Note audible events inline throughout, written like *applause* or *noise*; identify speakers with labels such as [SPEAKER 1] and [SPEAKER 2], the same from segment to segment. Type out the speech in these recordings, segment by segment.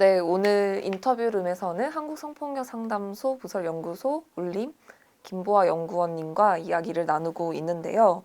[SPEAKER 1] 네, 오늘 인터뷰룸에서는 한국성폭력상담소 부설연구소 울림 김보아 연구원님과 이야기를 나누고 있는데요.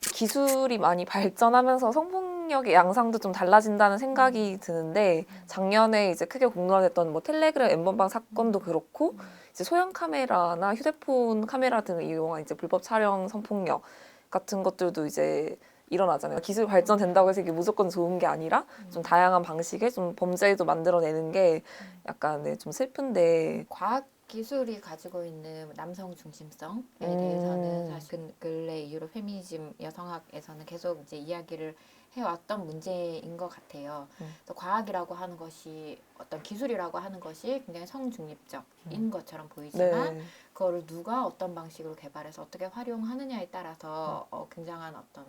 [SPEAKER 1] 기술이 많이 발전하면서 성폭력의 양상도 좀 달라진다는 생각이 드는데 작년에 이제 크게 공론화됐던 뭐 텔레그램 엠번방 사건도 그렇고 이제 소형 카메라나 휴대폰 카메라 등을 이용한 이제 불법 촬영 성폭력 같은 것들도 이제 일어나잖아요. 기술 발전된다고 해서 이게 무조건 좋은 게 아니라 좀 다양한 방식의 좀 범죄도 만들어내는 게 약간 네, 좀 슬픈데
[SPEAKER 2] 과학 기술이 가지고 있는 남성 중심성에
[SPEAKER 1] 음.
[SPEAKER 2] 대해서는 사실 근- 근래 이후로 페미니즘 여성학에서는 계속 이제 이야기를 해왔던 문제인 것 같아요.
[SPEAKER 1] 음.
[SPEAKER 2] 그래서 과학이라고 하는 것이 어떤 기술이라고 하는 것이 굉장히 성중립적인 것처럼 보이지만
[SPEAKER 1] 네.
[SPEAKER 2] 그거를 누가 어떤 방식으로 개발해서 어떻게 활용하느냐에 따라서
[SPEAKER 1] 음.
[SPEAKER 2] 어, 굉장한 어떤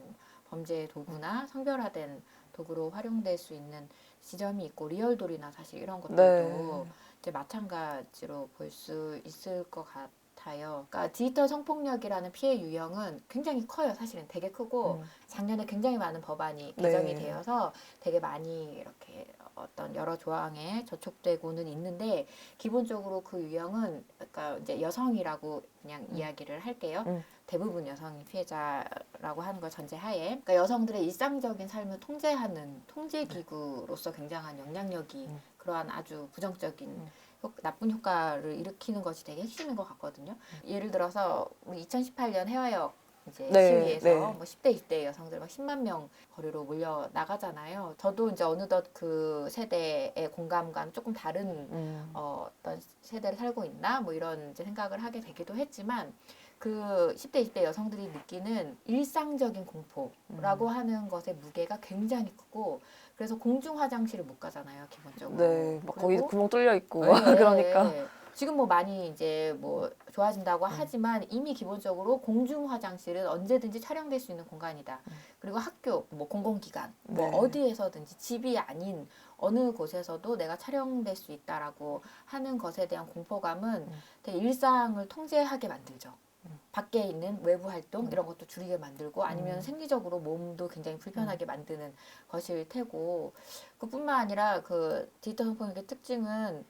[SPEAKER 2] 범죄의 도구나 성별화된 도구로 활용될 수 있는 지점이 있고 리얼돌이나 사실 이런 것들도
[SPEAKER 1] 네.
[SPEAKER 2] 이제 마찬가지로 볼 수 있을 것 같아요. 그러니까 디지털 성폭력이라는 피해 유형은 굉장히 커요. 사실은 되게 크고
[SPEAKER 1] 음.
[SPEAKER 2] 작년에 굉장히 많은 법안이
[SPEAKER 1] 네.
[SPEAKER 2] 개정이 되어서 되게 많이 이렇게 어떤 여러 조항에 저촉되고는 있는데 기본적으로 그 유형은 그러니까 이제 여성이라고 그냥
[SPEAKER 1] 음.
[SPEAKER 2] 이야기를 할게요.
[SPEAKER 1] 음.
[SPEAKER 2] 대부분 여성이 피해자라고 하는 걸 전제하에 그러니까 여성들의 일상적인 삶을 통제하는 통제 기구로서 굉장한 영향력이
[SPEAKER 1] 음.
[SPEAKER 2] 그러한 아주 부정적인
[SPEAKER 1] 음.
[SPEAKER 2] 효- 나쁜 효과를 일으키는 것이 되게 핵심인 것 같거든요. 예를 들어서 우리 2018년 해화역 이제
[SPEAKER 1] 네,
[SPEAKER 2] 시위에서
[SPEAKER 1] 네.
[SPEAKER 2] 뭐 10대, 20대 여성들 막 10만 명 거리로 몰려 나가잖아요. 저도 이제 어느덧 그 세대의 공감과는 조금 다른
[SPEAKER 1] 음.
[SPEAKER 2] 어, 어떤 세대를 살고 있나 뭐 이런 이제 생각을 하게 되기도 했지만 그 10대, 20대 여성들이 느끼는 일상적인 공포라고
[SPEAKER 1] 음.
[SPEAKER 2] 하는 것의 무게가 굉장히 크고 그래서 공중 화장실을 못 가잖아요 기본적으로.
[SPEAKER 1] 네, 막 거기
[SPEAKER 2] 그리고
[SPEAKER 1] 구멍 뚫려 있고
[SPEAKER 2] 네, *laughs*
[SPEAKER 1] 그러니까
[SPEAKER 2] 네. 지금 뭐 많이 이제 뭐 좋아진다고
[SPEAKER 1] 음.
[SPEAKER 2] 하지만 이미 기본적으로 공중 화장실은 언제든지 촬영될 수 있는 공간이다.
[SPEAKER 1] 음.
[SPEAKER 2] 그리고 학교, 뭐 공공기관, 뭐
[SPEAKER 1] 네.
[SPEAKER 2] 어디에서든지 집이 아닌 어느 곳에서도 내가 촬영될 수 있다라고 하는 것에 대한 공포감은
[SPEAKER 1] 음.
[SPEAKER 2] 되게 일상을 통제하게 만들죠.
[SPEAKER 1] 음.
[SPEAKER 2] 밖에 있는 외부 활동
[SPEAKER 1] 음.
[SPEAKER 2] 이런 것도 줄이게 만들고 아니면
[SPEAKER 1] 음.
[SPEAKER 2] 생리적으로 몸도 굉장히 불편하게 만드는 것일 테고 그뿐만 아니라 그 디지털 성폭력의 특징은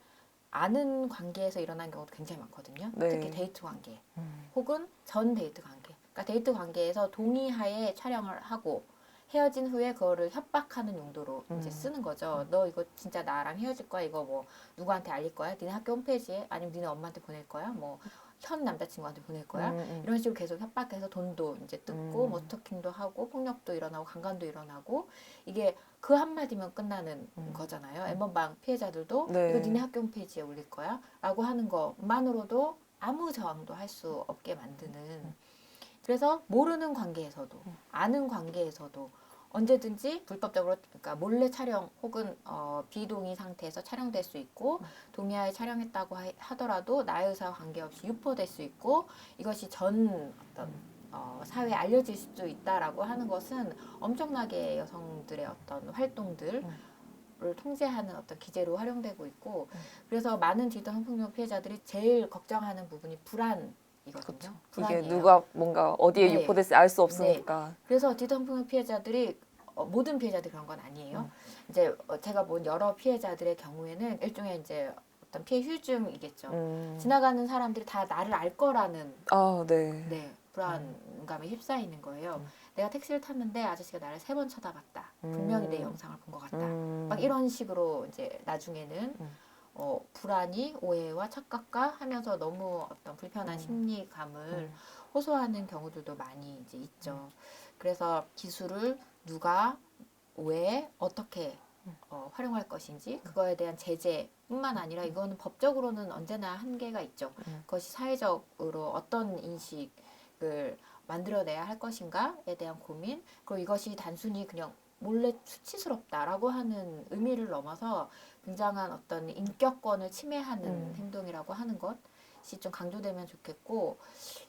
[SPEAKER 2] 아는 관계에서 일어난 경우도 굉장히 많거든요.
[SPEAKER 1] 네.
[SPEAKER 2] 특히 데이트 관계
[SPEAKER 1] 음.
[SPEAKER 2] 혹은 전 데이트 관계. 그러니까 데이트 관계에서 동의하에 촬영을 하고 헤어진 후에 그거를 협박하는 용도로 이제
[SPEAKER 1] 음.
[SPEAKER 2] 쓰는 거죠. 너 이거 진짜 나랑 헤어질 거야? 이거 뭐 누구한테 알릴 거야? 니네 학교 홈페이지에 아니면 니네 엄마한테 보낼 거야? 뭐 현 남자친구한테 보낼 거야?
[SPEAKER 1] 음, 음.
[SPEAKER 2] 이런 식으로 계속 협박해서 돈도 이제 뜯고
[SPEAKER 1] 음.
[SPEAKER 2] 뭐 스토킹도 하고 폭력도 일어나고 강간도 일어나고 이게 그 한마디면 끝나는
[SPEAKER 1] 음.
[SPEAKER 2] 거잖아요. 엠번방 피해자들도
[SPEAKER 1] 네.
[SPEAKER 2] 이거 니네 학교 홈페이지에 올릴 거야? 라고 하는 것만으로도 아무 저항도 할 수 없게 만드는 그래서 모르는 관계에서도
[SPEAKER 1] 음.
[SPEAKER 2] 아는 관계에서도 언제든지 불법적으로 그러니까 몰래 촬영 혹은 어, 비동의 상태에서 촬영될 수 있고
[SPEAKER 1] 음.
[SPEAKER 2] 동의하에 촬영했다고 하- 하더라도 나의 의사와 관계없이 유포될 수 있고 이것이 전 어떤 어, 사회에 알려질 수도 있다라고 하는 것은 엄청나게 여성들의 어떤 활동들을 통제하는 어떤 기제로 활용되고 있고
[SPEAKER 1] 음.
[SPEAKER 2] 그래서 많은 디지털 성폭력 피해자들이 제일 걱정하는 부분이 불안 이거든요.
[SPEAKER 1] 그렇죠. 이게
[SPEAKER 2] 불안이에요.
[SPEAKER 1] 누가 뭔가 어디에
[SPEAKER 2] 네.
[SPEAKER 1] 유포될지 알 수 없으니까.
[SPEAKER 2] 그래서 성폭력 피해자들이 어, 모든 피해자들이 그런 건 아니에요.
[SPEAKER 1] 음.
[SPEAKER 2] 이제 어, 제가 본 여러 피해자들의 경우에는 일종의 이제 어떤 피해 휴증이겠죠.
[SPEAKER 1] 음.
[SPEAKER 2] 지나가는 사람들이 다 나를 알 거라는
[SPEAKER 1] 아, 네.
[SPEAKER 2] 네, 불안감에 휩싸이는 거예요.
[SPEAKER 1] 음.
[SPEAKER 2] 내가 택시를 탔는데 아저씨가 나를 세 번 쳐다봤다. 분명히 내
[SPEAKER 1] 음.
[SPEAKER 2] 영상을 본 것 같다.
[SPEAKER 1] 음.
[SPEAKER 2] 막 이런 식으로 이제 나중에는
[SPEAKER 1] 음.
[SPEAKER 2] 어, 불안이 오해와 착각과 하면서 너무 어떤 불편한
[SPEAKER 1] 음.
[SPEAKER 2] 심리감을
[SPEAKER 1] 음.
[SPEAKER 2] 호소하는 경우들도 많이 이제 있죠. 그래서 기술을 누가 왜 어떻게
[SPEAKER 1] 음.
[SPEAKER 2] 어, 활용할 것인지 그거에 대한 제재뿐만 아니라 이거는 법적으로는 언제나 한계가 있죠.
[SPEAKER 1] 음.
[SPEAKER 2] 그것이 사회적으로 어떤 인식을 만들어내야 할 것인가에 대한 고민 그리고 이것이 단순히 그냥 몰래 수치스럽다라고 하는 의미를 넘어서 굉장한 어떤 인격권을 침해하는
[SPEAKER 1] 음.
[SPEAKER 2] 행동이라고 하는 것이 좀 강조되면 좋겠고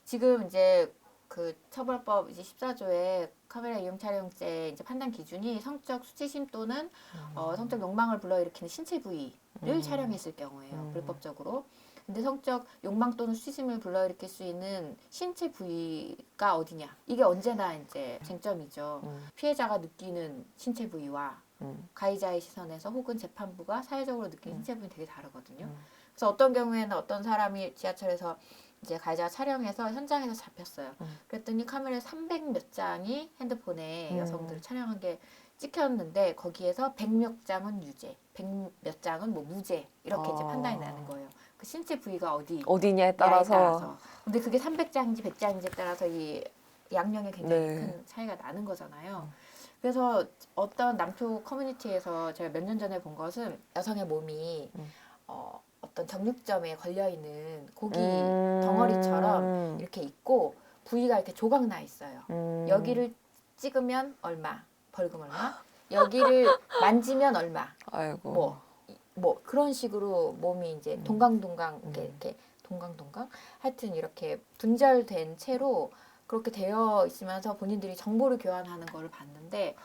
[SPEAKER 2] 지금 이제 그 처벌법 이제 14조에 카메라 이용 촬영죄 이제 판단 기준이 성적 수치심 또는 어, 성적 욕망을 불러일으키는 신체 부위를
[SPEAKER 1] 음.
[SPEAKER 2] 촬영했을 경우에요
[SPEAKER 1] 음.
[SPEAKER 2] 불법적으로. 근데 성적 욕망 또는 수치심을 불러일으킬 수 있는 신체 부위가 어디냐 이게 언제나 이제 쟁점이죠.
[SPEAKER 1] 음.
[SPEAKER 2] 피해자가 느끼는 신체 부위와
[SPEAKER 1] 음.
[SPEAKER 2] 가해자의 시선에서 혹은 재판부가 사회적으로 느끼는
[SPEAKER 1] 음.
[SPEAKER 2] 신체 부위는 되게 다르거든요.
[SPEAKER 1] 음.
[SPEAKER 2] 그래서 어떤 경우에는 어떤 사람이 지하철에서 이제 가해자가 촬영해서 현장에서 잡혔어요.
[SPEAKER 1] 음.
[SPEAKER 2] 그랬더니 카메라에 300 몇 장이 핸드폰에
[SPEAKER 1] 음.
[SPEAKER 2] 여성들을 촬영한 게 찍혔는데 거기에서 100몇 장은 유죄, 100 몇 장은 뭐 무죄 이렇게 이제
[SPEAKER 1] 아.
[SPEAKER 2] 판단이 나는 거예요. 그 신체 부위가 어디
[SPEAKER 1] 어디냐에 따라서.
[SPEAKER 2] 따라서. 근데 그게 300장인지 100장인지에 따라서 이 양령에 굉장히
[SPEAKER 1] 네.
[SPEAKER 2] 큰 차이가 나는 거잖아요. 그래서 어떤 남초 커뮤니티에서 제가 몇 년 전에 본 것은 여성의 몸이
[SPEAKER 1] 음.
[SPEAKER 2] 어, 어떤 정육점에 걸려 있는 고기
[SPEAKER 1] 음.
[SPEAKER 2] 덩어리처럼 이렇게 있고 부위가 이렇게 조각 나 있어요.
[SPEAKER 1] 음.
[SPEAKER 2] 여기를 찍으면 얼마, 벌금 얼마, 여기를 *laughs* 만지면 얼마,
[SPEAKER 1] 아이고
[SPEAKER 2] 뭐, 이- 뭐 그런 식으로 몸이 이제
[SPEAKER 1] 음.
[SPEAKER 2] 동강동강 이렇게,
[SPEAKER 1] 음.
[SPEAKER 2] 이렇게 동강동강 하여튼 이렇게 분절된 채로 그렇게 되어 있으면서 본인들이 정보를 교환하는 거를 봤는데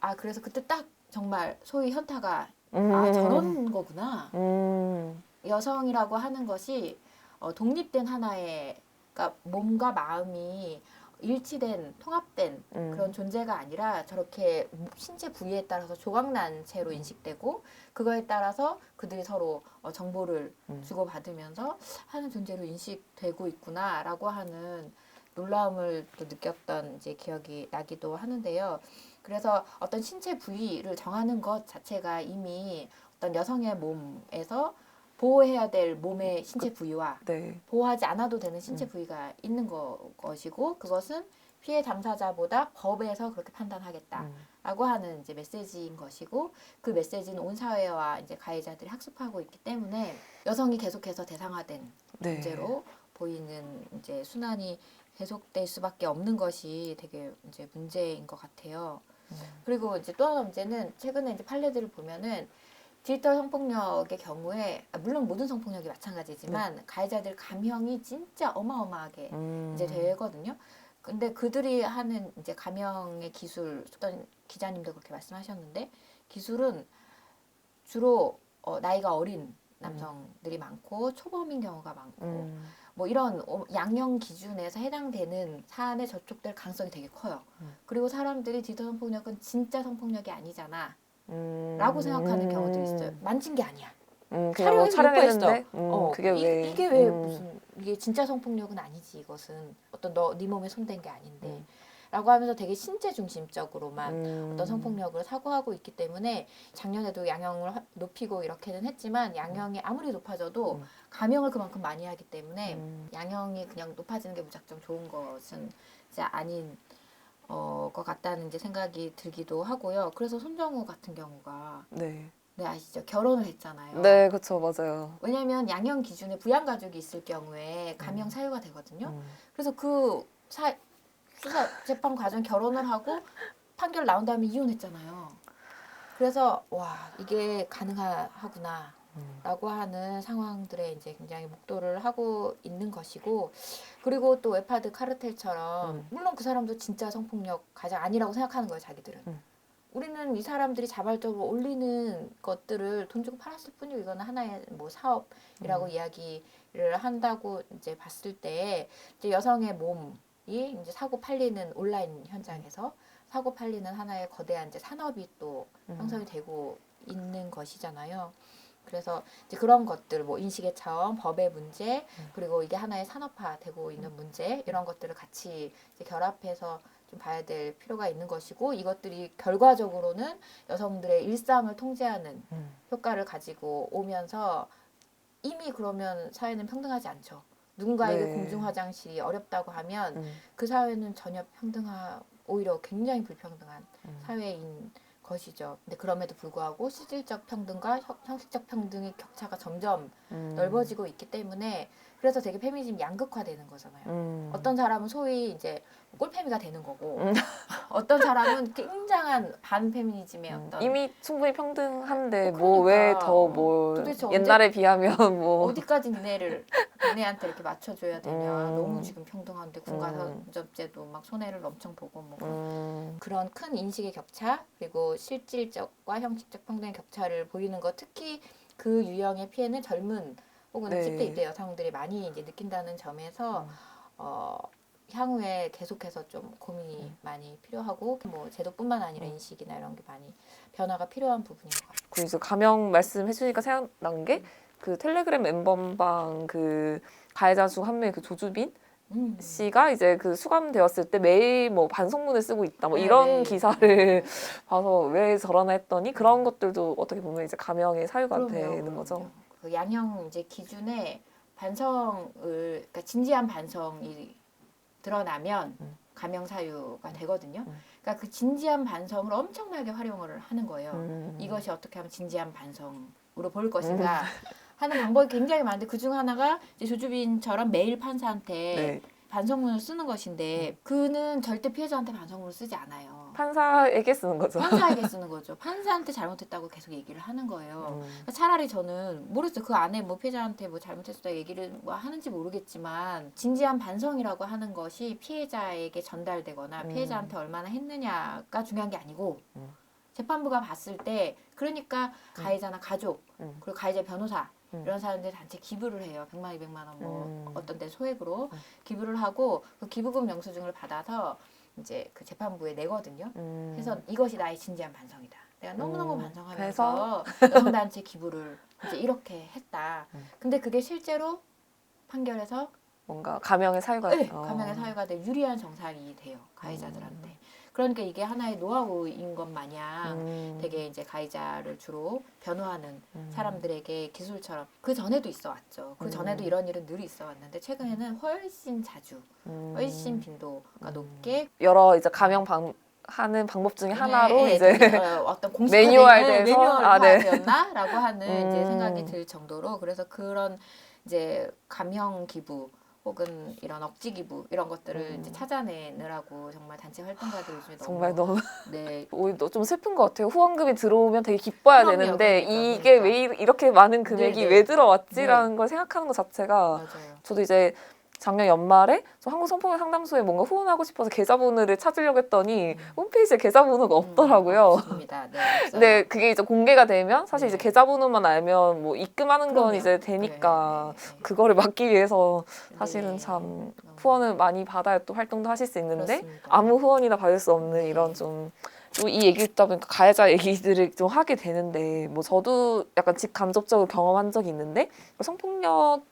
[SPEAKER 2] 아 그래서 그때 딱 정말 소위 현타가
[SPEAKER 1] 음.
[SPEAKER 2] 아 저런 거구나
[SPEAKER 1] 음.
[SPEAKER 2] 여성이라고 하는 것이 어, 독립된 하나의 그러니까 몸과 마음이 일치된 통합된
[SPEAKER 1] 음.
[SPEAKER 2] 그런 존재가 아니라 저렇게 신체 부위에 따라서 조각난 채로 인식되고 그거에 따라서 그들이 서로 어, 정보를
[SPEAKER 1] 음.
[SPEAKER 2] 주고받으면서 하는 존재로 인식되고 있구나라고 하는 놀라움을 또 느꼈던 이제 기억이 나기도 하는데요. 그래서 어떤 신체 부위를 정하는 것 자체가 이미 어떤 여성의 몸에서 보호해야 될 몸의 신체 부위와
[SPEAKER 1] 네.
[SPEAKER 2] 보호하지 않아도 되는 신체
[SPEAKER 1] 음.
[SPEAKER 2] 부위가 있는 거, 것이고 그것은 피해 당사자보다 법에서 그렇게 판단하겠다라고
[SPEAKER 1] 음.
[SPEAKER 2] 하는 이제 메시지인 것이고 그 메시지는 온 사회와 이제 가해자들이 학습하고 있기 때문에 여성이 계속해서 대상화된
[SPEAKER 1] 네.
[SPEAKER 2] 문제로 보이는 이제 순환이 계속될 수밖에 없는 것이 되게 이제 문제인 것 같아요.
[SPEAKER 1] 음.
[SPEAKER 2] 그리고 이제 또 하나 문제는 최근에 이제 판례들을 보면은 디지털 성폭력의 경우에 아, 물론 모든 성폭력이 마찬가지지만 가해자들 감형이 진짜 어마어마하게
[SPEAKER 1] 음.
[SPEAKER 2] 이제 되거든요. 근데 그들이 하는 이제 감형의 기술 어떤 기자님도 그렇게 말씀하셨는데 기술은 주로 어, 나이가 어린 남성들이 많고 초범인 경우가 많고
[SPEAKER 1] 음.
[SPEAKER 2] 뭐 이런 어, 양형 기준에서 해당되는 사안에 저촉될 가능성이 되게 커요.
[SPEAKER 1] 음.
[SPEAKER 2] 그리고 사람들이 디지털 성폭력은 진짜 성폭력이 아니잖아.
[SPEAKER 1] 음.
[SPEAKER 2] 라고 생각하는 경우도 있어요. 만진 게 아니야.
[SPEAKER 1] 음, 그냥 뭐
[SPEAKER 2] 촬영해서
[SPEAKER 1] 촬영했는데 음,
[SPEAKER 2] 어,
[SPEAKER 1] 그게
[SPEAKER 2] 이,
[SPEAKER 1] 왜
[SPEAKER 2] 이게 왜
[SPEAKER 1] 음.
[SPEAKER 2] 무슨 이게 진짜 성폭력은 아니지 이것은 어떤 너 네 몸에 손댄 게 아닌데
[SPEAKER 1] 음.
[SPEAKER 2] 라고 하면서 되게 신체 중심적으로만
[SPEAKER 1] 음.
[SPEAKER 2] 어떤 성폭력을 사고하고 있기 때문에 작년에도 양형을 하- 높이고 이렇게는 했지만 양형이 아무리 높아져도
[SPEAKER 1] 음.
[SPEAKER 2] 감형을 그만큼 많이 하기 때문에
[SPEAKER 1] 음.
[SPEAKER 2] 양형이 그냥 높아지는 게 무작정 좋은 것은 이제 아닌 어, 것 같다는 이제 생각이 들기도 하고요. 그래서 손정우 같은 경우가
[SPEAKER 1] 네.
[SPEAKER 2] 네 아시죠? 결혼을 했잖아요.
[SPEAKER 1] 네, 그렇죠. 맞아요.
[SPEAKER 2] 왜냐하면 양형 기준에 부양 가족이 있을 경우에 감형
[SPEAKER 1] 음.
[SPEAKER 2] 사유가 되거든요.
[SPEAKER 1] 음.
[SPEAKER 2] 그래서 그 사, 수사 재판 과정 결혼을 하고 판결 나온 다음에 이혼했잖아요. 그래서 와 이게 가능하구나.
[SPEAKER 1] 음.
[SPEAKER 2] 라고 하는 상황들에 이제 굉장히 목도를 하고 있는 것이고 그리고 또 웨파드 카르텔처럼
[SPEAKER 1] 음.
[SPEAKER 2] 물론 그 사람도 진짜 성폭력 가장 아니라고 생각하는 거예요 자기들은
[SPEAKER 1] 음.
[SPEAKER 2] 우리는 이 사람들이 자발적으로 올리는 것들을 돈 주고 팔았을 뿐이고 이거는 하나의 뭐 사업이라고
[SPEAKER 1] 음.
[SPEAKER 2] 이야기를 한다고 이제 봤을 때 이제 여성의 몸이 이제 사고 팔리는 온라인 현장에서 사고 팔리는 하나의 거대한 이제 산업이 또
[SPEAKER 1] 음.
[SPEAKER 2] 형성이 되고 있는 것이잖아요. 그래서 이제 그런 것들, 뭐 인식의 차원, 법의 문제,
[SPEAKER 1] 음.
[SPEAKER 2] 그리고 이게 하나의 산업화되고 있는 문제 이런 것들을 같이 이제 결합해서 좀 봐야 될 필요가 있는 것이고 이것들이 결과적으로는 여성들의 일상을 통제하는
[SPEAKER 1] 음.
[SPEAKER 2] 효과를 가지고 오면서 이미 그러면 사회는 평등하지 않죠. 누군가에게
[SPEAKER 1] 네.
[SPEAKER 2] 공중 화장실이 어렵다고 하면
[SPEAKER 1] 음.
[SPEAKER 2] 그 사회는 전혀 평등하 오히려 굉장히 불평등한
[SPEAKER 1] 음.
[SPEAKER 2] 사회인 것이죠. 근데 그럼에도 불구하고 실질적 평등과 형- 형식적 평등의 격차가 점점
[SPEAKER 1] 음.
[SPEAKER 2] 넓어지고 있기 때문에 그래서 되게 페미니즘 양극화되는 거잖아요.
[SPEAKER 1] 음.
[SPEAKER 2] 어떤 사람은 소위 이제 꼴페미가 되는 거고
[SPEAKER 1] 음. *laughs*
[SPEAKER 2] 어떤 사람은 굉장한 반페미니즘의
[SPEAKER 1] 음.
[SPEAKER 2] 어떤
[SPEAKER 1] 이미 충분히 평등한데
[SPEAKER 2] 어,
[SPEAKER 1] 뭐왜
[SPEAKER 2] 그러니까.
[SPEAKER 1] 더뭐
[SPEAKER 2] 도대체 언제-
[SPEAKER 1] 옛날에 비하면 뭐
[SPEAKER 2] 어디까지 니네를 니네한테 이렇게 맞춰줘야 되냐
[SPEAKER 1] 음.
[SPEAKER 2] 너무 지금 평등한데 군가
[SPEAKER 1] 음.
[SPEAKER 2] 선접제도 막 손해를 엄청 보고 뭐
[SPEAKER 1] 음.
[SPEAKER 2] 그런 큰 인식의 격차 그리고 실질적과 형식적 평등의 격차를 보이는 것 특히 그 유형의 피해는 젊은 혹은
[SPEAKER 1] 네.
[SPEAKER 2] 10대 20대 여성들이 많이 이제 느낀다는 점에서
[SPEAKER 1] 음.
[SPEAKER 2] 어 향후에 계속해서 좀 고민이
[SPEAKER 1] 음.
[SPEAKER 2] 많이 필요하고 뭐 제도뿐만 아니라
[SPEAKER 1] 음.
[SPEAKER 2] 인식이나 이런 게 많이 변화가 필요한 부분인 것 같아요.
[SPEAKER 1] 그리고 이제 가명 말씀해 주니까 생각난 게 그 텔레그램 멤버방 그 가해자 중 한 명의 그 조주빈
[SPEAKER 2] 음.
[SPEAKER 1] 씨가 이제 그 수감되었을 때 매일 뭐 반성문을 쓰고 있다 뭐
[SPEAKER 2] 네,
[SPEAKER 1] 이런
[SPEAKER 2] 네.
[SPEAKER 1] 기사를 *laughs* 봐서 왜 저러나 했더니 그런 것들도 어떻게 보면 이제 가명의 사유가
[SPEAKER 2] 그럼요,
[SPEAKER 1] 되는
[SPEAKER 2] 그럼요.
[SPEAKER 1] 거죠.
[SPEAKER 2] 그 양형 이제 기준에 반성을 그러니까 진지한 반성이 드러나면
[SPEAKER 1] 음.
[SPEAKER 2] 감형 사유가 되거든요.
[SPEAKER 1] 음.
[SPEAKER 2] 그러니까 그 진지한 반성을 엄청나게 활용을 하는 거예요.
[SPEAKER 1] 음.
[SPEAKER 2] 이것이 어떻게 하면 진지한 반성으로 보일 것인가 *laughs* 하는 방법이 굉장히 많은데 그 중 하나가 이제 조주빈처럼 매일 판사한테
[SPEAKER 1] 네.
[SPEAKER 2] 반성문을 쓰는 것인데 그는 절대 피해자한테 반성문을 쓰지 않아요.
[SPEAKER 1] 판사에게 쓰는 거죠.
[SPEAKER 2] 판사에게 *laughs* 쓰는 거죠. 판사한테 잘못했다고 계속 얘기를 하는 거예요.
[SPEAKER 1] 음.
[SPEAKER 2] 그러니까 차라리 저는 모르겠어요. 그 안에 뭐 피해자한테 뭐 잘못했다 얘기를 뭐 하는지 모르겠지만 진지한 반성이라고 하는 것이 피해자에게 전달되거나
[SPEAKER 1] 음.
[SPEAKER 2] 피해자한테 얼마나 했느냐가 중요한 게 아니고
[SPEAKER 1] 음.
[SPEAKER 2] 재판부가 봤을 때 그러니까 가해자나 가족
[SPEAKER 1] 음.
[SPEAKER 2] 그리고 가해자 변호사
[SPEAKER 1] 음.
[SPEAKER 2] 이런 사람들 단체 기부를 해요. 100만, 200만 원뭐
[SPEAKER 1] 음.
[SPEAKER 2] 어떤 데 소액으로
[SPEAKER 1] 음.
[SPEAKER 2] 기부를 하고 그 기부금 영수증을 받아서 이제 그 재판부에 내거든요.
[SPEAKER 1] 음.
[SPEAKER 2] 그래서 이것이 나의 진지한 반성이다. 내가 너무너무
[SPEAKER 1] 음,
[SPEAKER 2] 반성하면서 여성단체 *laughs* 기부를 이제 이렇게 했다.
[SPEAKER 1] 음.
[SPEAKER 2] 근데 그게 실제로 판결에서
[SPEAKER 1] 뭔가 가명의 사유가
[SPEAKER 2] 네,
[SPEAKER 1] 어.
[SPEAKER 2] 감형의 사유가 돼 유리한 정상이 돼요. 가해자들한테. 그러니까 이게 하나의 노하우인 것 마냥
[SPEAKER 1] 음.
[SPEAKER 2] 되게 이제 가해자를 주로 변호하는
[SPEAKER 1] 음.
[SPEAKER 2] 사람들에게 기술처럼 그 전에도 있어 왔죠. 그 전에도
[SPEAKER 1] 음.
[SPEAKER 2] 이런 일은 늘 있어 왔는데 최근에는 훨씬 자주,
[SPEAKER 1] 음.
[SPEAKER 2] 훨씬 빈도가
[SPEAKER 1] 음.
[SPEAKER 2] 높게
[SPEAKER 1] 여러 이제 가명 방 하는 방법 중에 하나로
[SPEAKER 2] 네,
[SPEAKER 1] 이제
[SPEAKER 2] 네, 어, 어떤 *laughs* 공식
[SPEAKER 1] 매뉴얼돼서? 아, 네.
[SPEAKER 2] 매뉴얼화되었나라고 하는 이제
[SPEAKER 1] 음.
[SPEAKER 2] 생각이 들 정도로 그래서 그런 이제 감형 기부 혹은 이런 억지 기부 이런 것들을
[SPEAKER 1] 음.
[SPEAKER 2] 이제 찾아내느라고 정말 단체 활동가들 요즘에 너무
[SPEAKER 1] 정말 너무
[SPEAKER 2] 네 *laughs*
[SPEAKER 1] 오히려 좀 슬픈 것 같아요. 후원금이 들어오면 되게 기뻐야
[SPEAKER 2] 그럼요,
[SPEAKER 1] 되는데
[SPEAKER 2] 그러니까,
[SPEAKER 1] 이게
[SPEAKER 2] 그러니까.
[SPEAKER 1] 왜 이- 이렇게 많은 금액이
[SPEAKER 2] 네, 네.
[SPEAKER 1] 왜 들어왔지라는 걸 생각하는 것 자체가
[SPEAKER 2] 맞아요.
[SPEAKER 1] 저도 이제 작년 연말에 저 한국 성폭력 상담소에 뭔가 후원하고 싶어서 계좌번호를 찾으려고 했더니
[SPEAKER 2] 음.
[SPEAKER 1] 홈페이지에 계좌번호가 없더라고요.
[SPEAKER 2] 없습니다. 네.
[SPEAKER 1] 근데 그게 이제 공개가 되면 사실 이제
[SPEAKER 2] 네.
[SPEAKER 1] 계좌번호만 알면 뭐 입금하는 건
[SPEAKER 2] 그럼요.
[SPEAKER 1] 이제 되니까
[SPEAKER 2] 네, 네, 네.
[SPEAKER 1] 그거를 막기 위해서 사실은
[SPEAKER 2] 네.
[SPEAKER 1] 참
[SPEAKER 2] 너무
[SPEAKER 1] 후원을 많이 받아야 또 활동도 하실 수 있는데
[SPEAKER 2] 그렇습니다.
[SPEAKER 1] 아무 후원이나 받을 수 없는
[SPEAKER 2] 네.
[SPEAKER 1] 이런 좀또이 얘기 듣다 보니까 가해자 얘기들을 좀 하게 되는데 뭐 저도 약간 직간접적으로 경험한 적이 있는데 성폭력을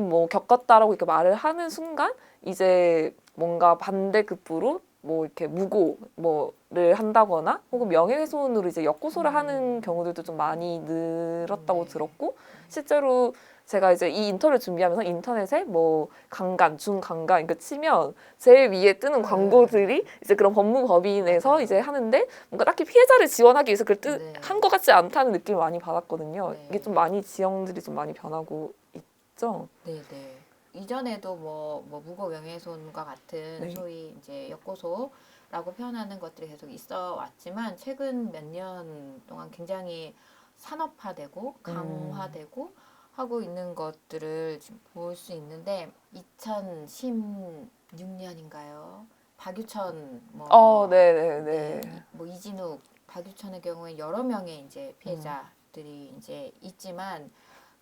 [SPEAKER 1] 뭐 겪었다라고 이렇게 말을 하는 순간 이제 뭔가 반대급부로 뭐 이렇게 무고 뭐를 한다거나 혹은 명예훼손으로 이제 역고소를
[SPEAKER 2] 음.
[SPEAKER 1] 하는 경우들도 좀 많이 늘었다고
[SPEAKER 2] 네.
[SPEAKER 1] 들었고 실제로 제가 이제 이 인터뷰를 준비하면서 인터넷에 뭐 강간, 중강간 이거 치면 제일 위에 뜨는
[SPEAKER 2] 네.
[SPEAKER 1] 광고들이 이제 그런 법무법인에서. 이제 하는데 뭔가 딱히 피해자를 지원하기 위해서 그걸
[SPEAKER 2] 네.
[SPEAKER 1] 한것 같지 않다는 느낌을 많이 받았거든요.
[SPEAKER 2] 네.
[SPEAKER 1] 이게 좀 많이 지형들이 좀 많이 변하고 있 죠.
[SPEAKER 2] 네, 네. 이전에도 뭐, 뭐 무고 명예훼손과 같은
[SPEAKER 1] 네.
[SPEAKER 2] 소위 이제 역고소라고 표현하는 것들이 계속 있어 왔지만 최근 몇 년 동안 굉장히 산업화되고
[SPEAKER 1] 음.
[SPEAKER 2] 강화되고 하고 있는 것들을 지금 볼 수 있는데 2016년인가요? 박유천 뭐
[SPEAKER 1] 어, 네, 네, 네.
[SPEAKER 2] 네, 뭐 이진욱, 박유천의 경우에 여러 명의 이제 피해자들이 이제 있지만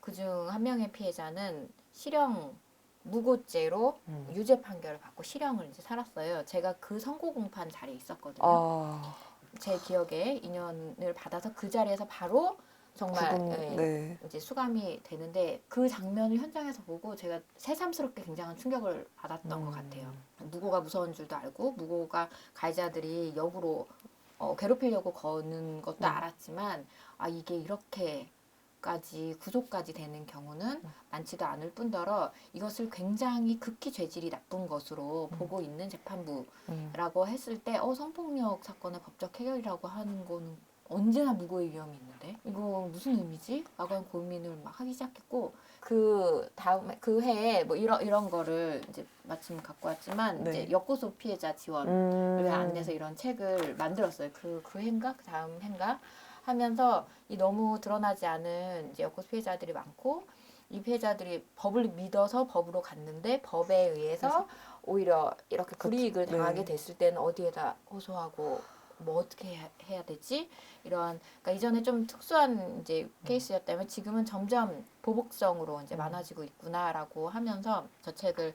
[SPEAKER 2] 그중 한 명의 피해자는 실형 무고죄로
[SPEAKER 1] 음.
[SPEAKER 2] 유죄 판결을 받고 실형을 이제 살았어요. 제가 그 선고 공판 자리에 있었거든요.
[SPEAKER 1] 아,
[SPEAKER 2] 제 기억에 인연을 받아서 그 자리에서 바로 정말
[SPEAKER 1] 그건,
[SPEAKER 2] 예,
[SPEAKER 1] 네.
[SPEAKER 2] 이제 수감이 되는데 그 장면을 현장에서 보고 제가 새삼스럽게 굉장한 충격을 받았던
[SPEAKER 1] 음.
[SPEAKER 2] 것 같아요. 무고가 무서운 줄도 알고 무고가 가해자들이 역으로 어, 괴롭히려고 거는 것도
[SPEAKER 1] 음.
[SPEAKER 2] 알았지만 아 이게 이렇게 까지 구속까지 되는 경우는
[SPEAKER 1] 음.
[SPEAKER 2] 많지도 않을 뿐더러 이것을 굉장히 극히 죄질이 나쁜 것으로
[SPEAKER 1] 음.
[SPEAKER 2] 보고 있는 재판부
[SPEAKER 1] 음.
[SPEAKER 2] 라고 했을 때, 어, 성폭력 사건의 법적 해결이라고 하는 거는 언제나 무고의 위험이 있는데, 이거 무슨 의미지? 라고 하는 고민을 막 하기 시작했고, 그 다음에, 그 해에 뭐 이런, 이런 거를 이제 마침 갖고 왔지만,
[SPEAKER 1] 네.
[SPEAKER 2] 이제 역고소 피해자 지원을
[SPEAKER 1] 음.
[SPEAKER 2] 안내서 이런 책을 만들었어요. 그, 그 해인가? 그 다음 해인가? 하면서 이 너무 드러나지 않은 이제 역고소 피해자들이 많고, 이 피해자들이 법을 믿어서 법으로 갔는데 법에 의해서 오히려 이렇게 불이익을
[SPEAKER 1] 네.
[SPEAKER 2] 당하게 됐을 때는 어디에다 호소하고 뭐 어떻게 해야, 되지 이런 그러니까 이전에 좀 특수한 이제 케이스였다면 지금은 점점 보복성으로 이제
[SPEAKER 1] 음.
[SPEAKER 2] 많아지고 있구나라고 하면서 저 책을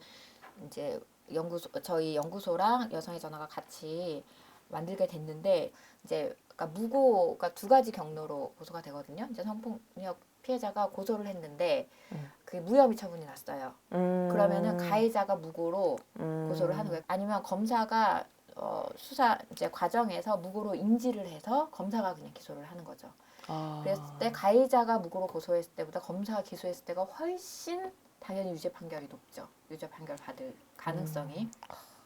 [SPEAKER 2] 이제 연구소 저희 연구소랑 여성의 전화가 같이 만들게 됐는데 이제 그러니까 무고가 두 가지 경로로 고소가 되거든요. 이제 성폭력 피해자가 고소를 했는데
[SPEAKER 1] 음.
[SPEAKER 2] 그게 무혐의 처분이 났어요.
[SPEAKER 1] 음.
[SPEAKER 2] 그러면은 가해자가 무고로
[SPEAKER 1] 음.
[SPEAKER 2] 고소를 하는 거예요. 아니면 검사가 어, 수사 이제 과정에서 무고로 인지를 해서 검사가 그냥 기소를 하는 거죠.
[SPEAKER 1] 아.
[SPEAKER 2] 그랬을 때 가해자가 무고로 고소했을 때보다 검사가 기소했을 때가 훨씬 당연히 유죄 판결이 높죠. 유죄 판결 받을 가능성이.
[SPEAKER 1] 음.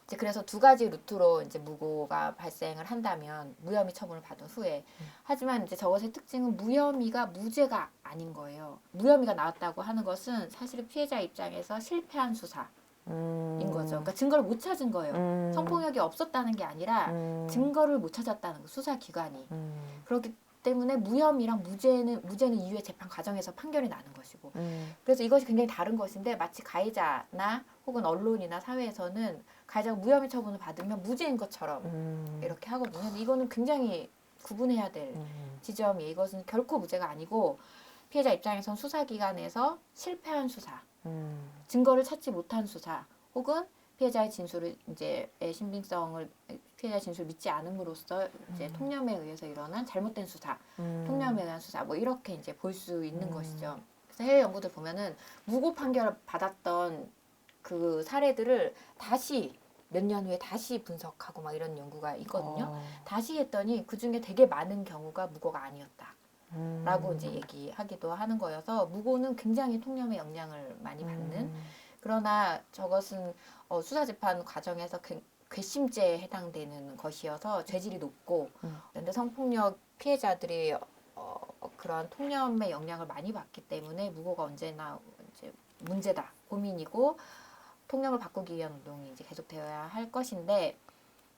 [SPEAKER 2] 이제 그래서 두 가지 루트로 이제 무고가 발생을 한다면 무혐의 처분을 받은 후에
[SPEAKER 1] 음.
[SPEAKER 2] 하지만 이제 저것의 특징은 무혐의가 무죄가 아닌 거예요. 무혐의가 나왔다고 하는 것은 사실 피해자 입장에서 실패한 수사인
[SPEAKER 1] 음.
[SPEAKER 2] 거죠. 그러니까 증거를 못 찾은 거예요.
[SPEAKER 1] 음.
[SPEAKER 2] 성폭력이 없었다는 게 아니라
[SPEAKER 1] 음.
[SPEAKER 2] 증거를 못 찾았다는 거 수사 기관이
[SPEAKER 1] 음.
[SPEAKER 2] 그렇기 때문에 무혐의랑 무죄는 무죄는 이후에 재판 과정에서 판결이 나는 것이고
[SPEAKER 1] 음.
[SPEAKER 2] 그래서 이것이 굉장히 다른 것인데 마치 가해자나 혹은 언론이나 사회에서는 가해자가 무혐의 처분을 받으면 무죄인 것처럼
[SPEAKER 1] 음.
[SPEAKER 2] 이렇게 하거든요. 근데 이거는 굉장히 구분해야 될
[SPEAKER 1] 음.
[SPEAKER 2] 지점이 이것은 결코 무죄가 아니고 피해자 입장에선 수사기관에서 실패한 수사,
[SPEAKER 1] 음.
[SPEAKER 2] 증거를 찾지 못한 수사, 혹은 피해자의 진술을 이제 의 신빙성을 피해자 진술을 믿지 않음으로써 이제
[SPEAKER 1] 음.
[SPEAKER 2] 통념에 의해서 일어난 잘못된 수사,
[SPEAKER 1] 음.
[SPEAKER 2] 통념에 의한 수사 뭐 이렇게 이제 볼 수 있는
[SPEAKER 1] 음.
[SPEAKER 2] 것이죠. 그래서 해외 연구들 보면은 무고 판결을 받았던 그 사례들을 다시 몇 년 후에 다시 분석하고 막 이런 연구가 있거든요.
[SPEAKER 1] 어.
[SPEAKER 2] 다시 했더니 그 중에 되게 많은 경우가 무고가 아니었다.
[SPEAKER 1] 음.
[SPEAKER 2] 라고 이제 얘기하기도 하는 거여서 무고는 굉장히 통념의 영향을 많이 받는
[SPEAKER 1] 음.
[SPEAKER 2] 그러나 저것은 어, 수사 재판 과정에서 그- 괘씸죄에 해당되는 것이어서 죄질이 높고
[SPEAKER 1] 음.
[SPEAKER 2] 그런데 성폭력 피해자들이 어, 그러한 통념의 영향을 많이 받기 때문에 무고가 언제나 이제 문제다 고민이고 통념을 바꾸기 위한 운동이 이제 계속되어야 할 것인데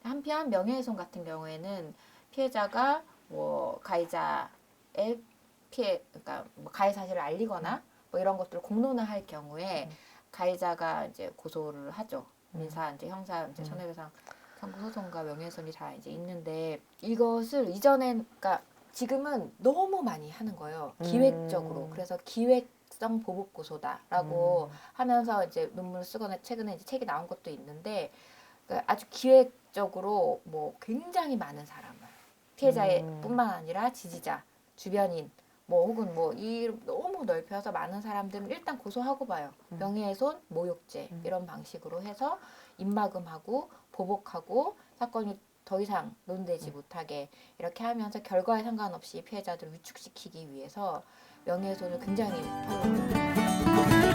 [SPEAKER 2] 한편 명예훼손 같은 경우에는 피해자가 뭐 가해자의 피해 그러니까 뭐 가해 사실을 알리거나 뭐 이런 것들을 공론화할 경우에
[SPEAKER 1] 음.
[SPEAKER 2] 가해자가 이제 고소를 하죠.
[SPEAKER 1] 음.
[SPEAKER 2] 민사 이제 형사 이제
[SPEAKER 1] 음.
[SPEAKER 2] 손해배상 청구 소송과 명예훼손이 다 이제 있는데 이것을 이전엔 그러니까 지금은 너무 많이 하는 거예요. 기획적으로.
[SPEAKER 1] 음.
[SPEAKER 2] 그래서 기획 성 보복 고소다라고
[SPEAKER 1] 음.
[SPEAKER 2] 하면서 이제 논문을 쓰거나 최근에 이제 책이 나온 것도 있는데 그러니까 아주 기획적으로 뭐 굉장히 많은 사람을 피해자의
[SPEAKER 1] 음.
[SPEAKER 2] 뿐만 아니라 지지자, 주변인 뭐 혹은 뭐 이 너무 넓혀서 많은 사람들은 일단 고소하고 봐요.
[SPEAKER 1] 음.
[SPEAKER 2] 명예훼손, 모욕죄
[SPEAKER 1] 음.
[SPEAKER 2] 이런 방식으로 해서 입막음하고 보복하고 사건이 더 이상 논되지
[SPEAKER 1] 음.
[SPEAKER 2] 못하게 이렇게 하면서 결과에 상관없이 피해자들을 위축시키기 위해서 명예훼손을 굉장히 하고 있습니다.